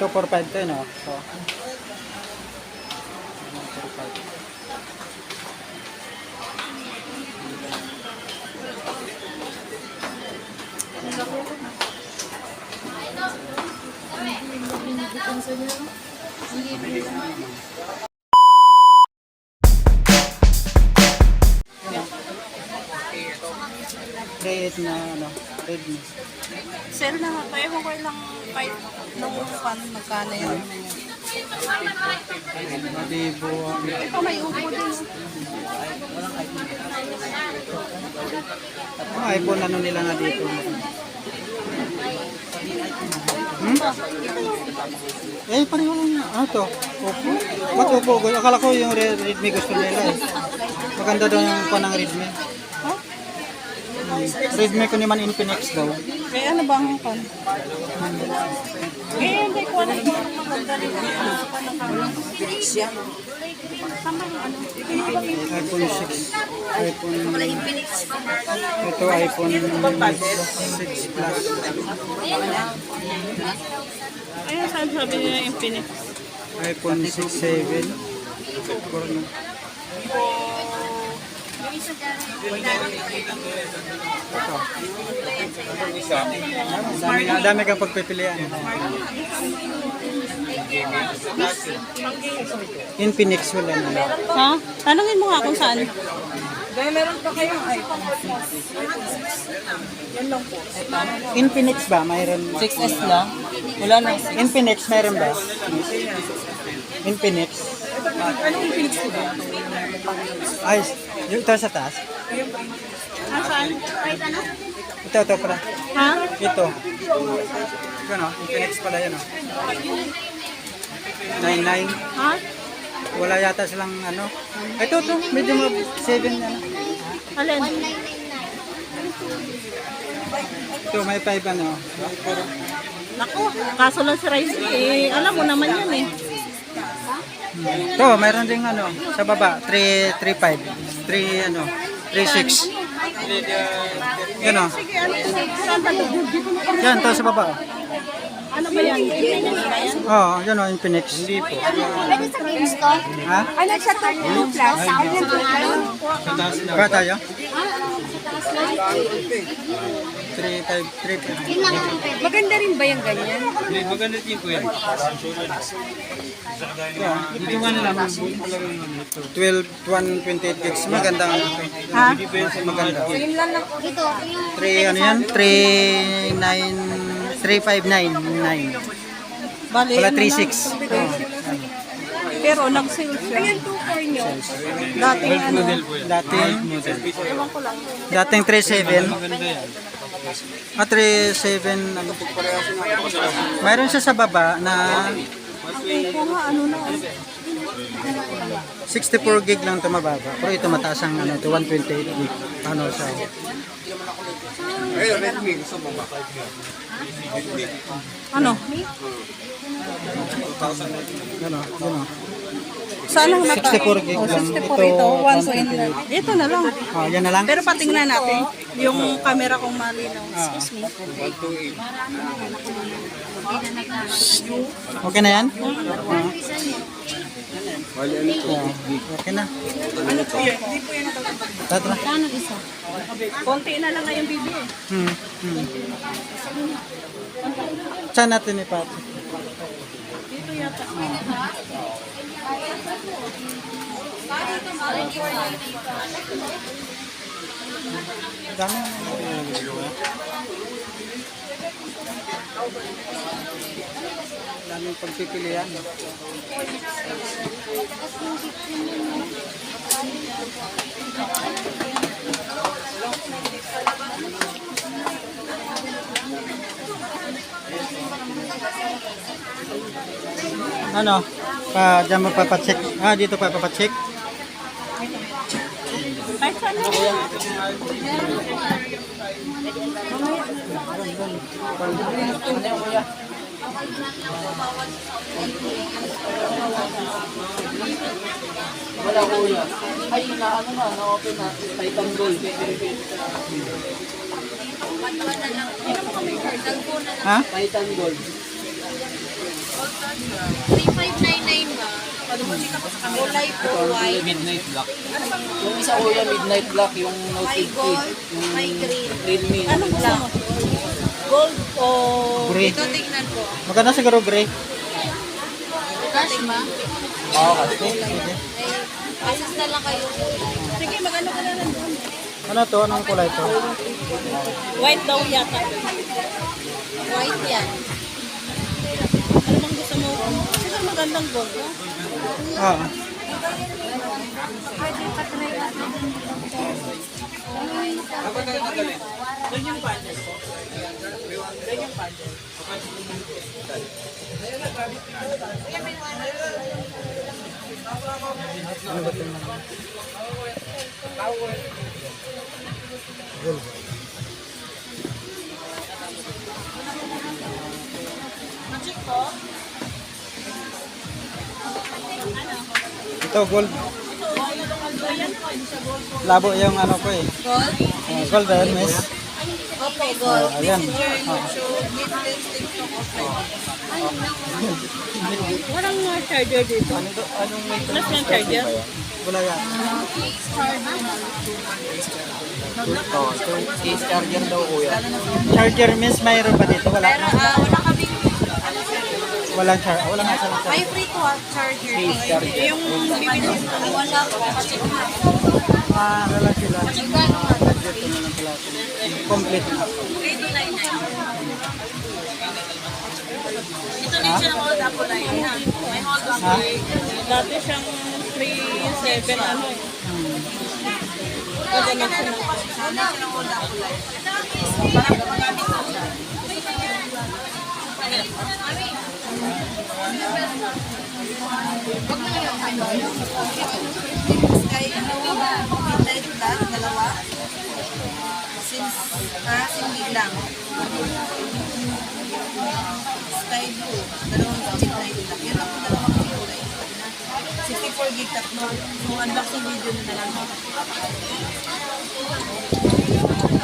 Ito 4.5 to yun, oh. Ito. 4.5. Create na ano, Redmi. Sale na nga. Kaya ko lang 5 nung pan magkano yun. Malibo Ito may upo din. Ang iPhone ano nila nga dito. Hmm? Eh, pareho lang yan. Ano to? Oppo? Ba't Oppo? Akala ko yung Re- Redmi gusto nila eh. Maganda daw yung pa ng Redmi. Huh? Hmm. Redmi ko naman Infinix daw. Eh ano ba ang pan? Eh hindi ko alam kung ano maganda rin. iPhone 6. iPhone... Ito iPhone 6 Plus. Ayun saan sabi nila Infinix. iPhone 6, 7. Porno. Ito. Dami, dami kang pagpipilian. Infinix wala na. Ha? Tanungin mo nga kung saan. Infinix ba? Mayroon? 6S lang? Wala na. Infinix mayroon ba? Infinix? Anong Infinix ba? Ay, yung ito sa taas. Ah, saan? Ito, ito pala. Ha? Ito. Ito no, Infinix pala yan oh. 99. Ha? Wala yata silang ano. Ito, ito. Medyo mga 7 ano. Alin? Ito, may 5 ano. Naku, kaso lang si Rice eh. Alam mo naman yan eh. Ito, mayroon ding ano. Sa baba, 3, 3, 5. 3 ano. 3, 6. Yan o. Ano ito? Yan, to sa baba. Ano ba yan? Oo, oh, yan o, Infinix. Hindi po. Pwede sa store? Ha? Ano siya to? Blue plus? Kaya tayo? Sa taas lang. 3, 5, 3, 5. Yun lang ang pwede. Maganda rin ba yung ganyan? Ito nga nila, 12, 128 gigs. Maganda. Ha? Maganda. Lang na. Dito, yung 3, ano yan? 3, 9, 3599. Bali, Wala ano 36. Pero nag-sale siya. Ayan, 2 nyo. Dating ano. Dating, Ewan ko lang. dating 37. Ah, 37. Ano, mayroon siya sa baba na Kung nga ano na. 64 gig lang ito mababa. Pero ito mataas ang ano, ito 128 gig. Ano siya? Ano? Ano, ano. Saan lang naka? 64 gig Oh, lang. 64 Ito, ito. 1 so in Ito na lang. Oh, yan na lang. Pero patingnan natin yung camera kong malinaw. Excuse me. Okay na yan? Ah. Okay na. Ano po yan? Hindi po yan Tatra. Kano isa? Konti na lang ngayong bibi eh. Hmm. Hmm. Saan natin ipati? Dito yata. Dami. Daming pagpipilian. Ano? Pa, dyan magpapacheck. Ah, dito pa papacheck. Ay, saan na yan? Ha? Titan Gold. 3599 ba? Kulay po, white. Midnight Black. Yung isa kuya, Midnight Black, yung Note May 50. gold, Yung may green. Realme. Ano gusto mo? Gold o... Gray. Ito tingnan ko. Maganda siguro gray. Cash ma? Oo, kasi. Sige. Assist na lang kayo. Sige, magano ka na lang doon. Ano to? Anong kulay to? White daw yata. White yan. Ano bang gusto mo? Sige, magandang gold. no? Ah. Ano ba ito? Gold. Ito, gold. Labo yung ano ko eh. Gold? Uh, gold ba yun, miss? Opo, gold. Ah, ayan. Walang mga charger dito. Plus ng charger. Wala yan. Ito yung case charger daw kuya. Charger, miss, mayroon ba dito? Wala. Pero ah, wala kaming Walang charger. Wala nga siya may free to have charger. Charger. Yung bibili mo. Wala po. Ah, ano lang sila. Nga? Dito na lang pala. Complete. Ito din siya ng hold up na yun. May hold up. Ha? Dati siyang 3-7 ano eh. Ganun siya. Sana siya ng hold up Para gumagamit na. Sky, ano ba? Midnight Black, dalawa. Since, ah, sindig lang. Sky Blue, dalawang midnight black. Yan ang dalawang kulay. 64 gig tatlo. Yung unboxing video na lang.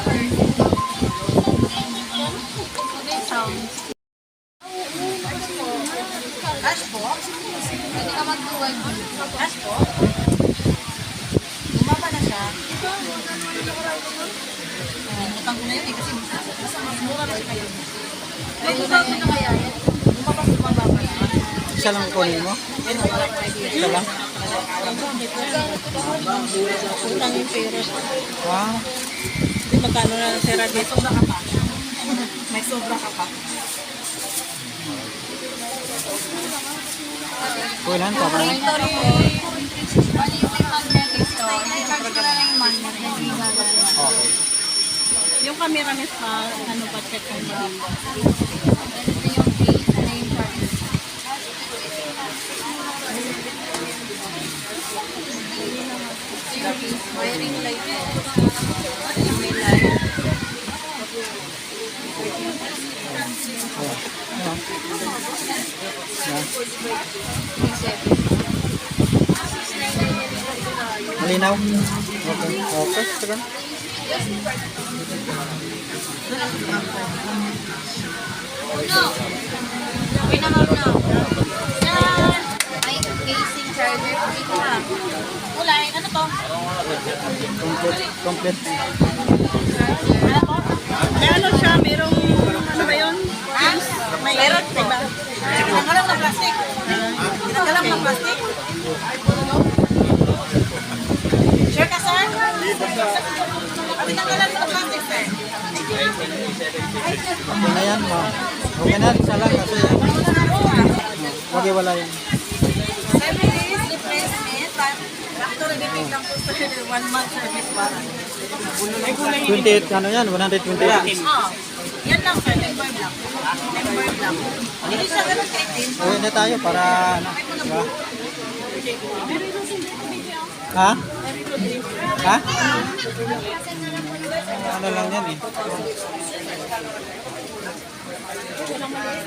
Sounds. Cash box? Pwede ka mag-dual Cash box? Bumaba na siya. Ayan, utang ko na yun eh kasi mas mura na siya ngayon. Ayun na yun. kaya yan? Bumaba sa bumaba na. Isa lang kunin mo? Isa lang? Utang yung pera. Di magkano na May dito. sobra ka pa. May sobra ka pa. kulan pa ba? Bali yung may magnet ito. I-charge ko na lang yung magnet. Hindi gagana. Okay. Yung camera nito, ah, ano ba, check mo ba? Wiring light. May light. Malinaw? Okay. Okay. Sige. No. Okay na, ma'am, no. Yan. May casing charger po dito, ha. Kulay. Ano to? Complete. Complete. Ano to? Ano siya, plastic. Sure ka, sir? Plastic, sir. Okay na yan. Okay na. Isa lang kasi. Huwag iwala yan. Seven days replacement. After repeat lang po, sir. One month service warranty. 28, ano yan? 128. Oh, yan lang, sir. Member block. Member block. Ganun. Uwi na tayo para ano. Diba? Ha? Ha? Ano lang yan eh.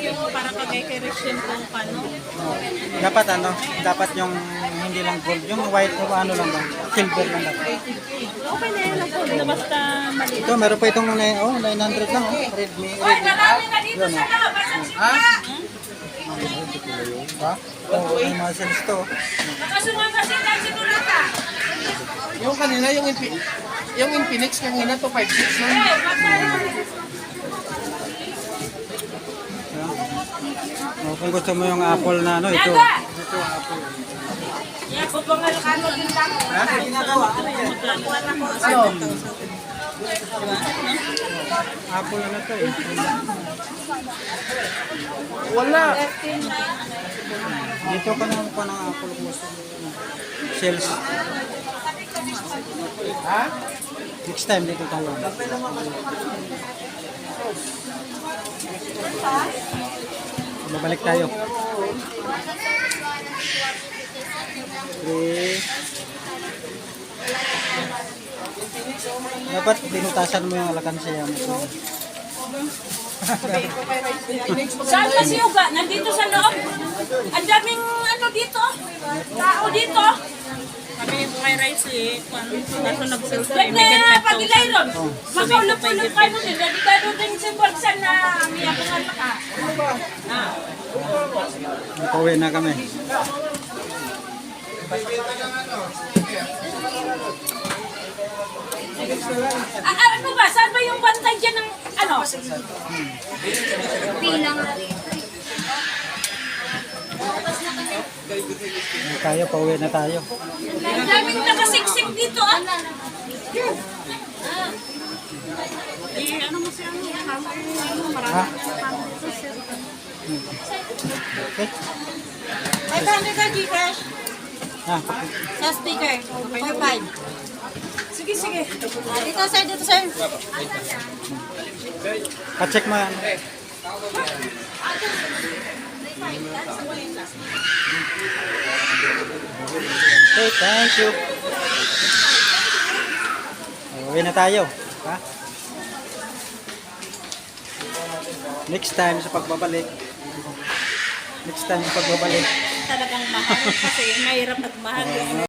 Yung para kagay kay Christian kung paano. Dapat ano, dapat yung hindi lang gold. Yung white o ano lang ba? Silver lang ba? Okay na yan ako. Hindi basta mali. Ito, meron pa itong na- oh, 900 lang. Oh. Redmi. Redmi. Yun, oh. Ha? Ha? Oo, may mga sales to. Yung kanina, yung, Infi- yung Infinix kanina to 5.6 lang. Oh, kung gusto mo yung Apple na ano, ito. Ito ang Apple. Ha? Ano? Ano? Apple na to eh. Wala. Dito ka naman pa ng Apple kung gusto mo. Sales. Ha? Next time dito tayo. Babalik tayo. Three. Dapat binutasan mo yung alakansiya mo. Saan ba si Uga? Nandito sa loob. Ang daming ano dito. Tao dito. Kami may rice eh. Kaso nag-sales na Pwede na pagilay ron. Makaulap-ulap kayo din. Dito din si Borsan na miya kung ano ka. Pauwi na kami. Ah, ah, ano ba? Saan ba yung bantay dyan ng ano? Bilang Tayo, pauwi na tayo. Ang daming nakasiksik dito ah. Eh, ano mo siya? Ano, marami. Ha? Okay. Ay, kami ka, Gcash. Ha? Sa speaker. 4-5. Sige, sige. Ah, dito, sir. Dito, sir. Pa-check mo yan. Okay, thank you. Uwi na tayo. Ha? Next time sa pagbabalik. Next time sa pagbabalik. Talagang mahal kasi mahirap at mahal.